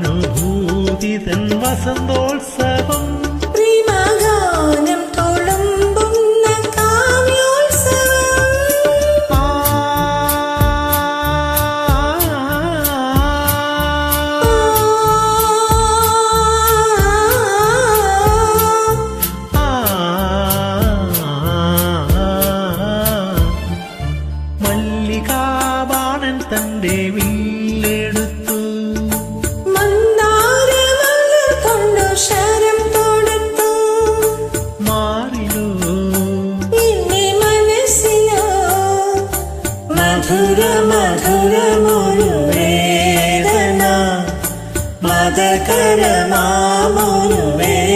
അനുഭൂതി തൻ വസന്തോത്സവം തന്റെ മല്ലികാബാണൻ തന്റെ വില്ലെടുത്തു మారిలో. నిన్నే మనసిన మధుర మధుర వేదన మదకర మామోను వేదన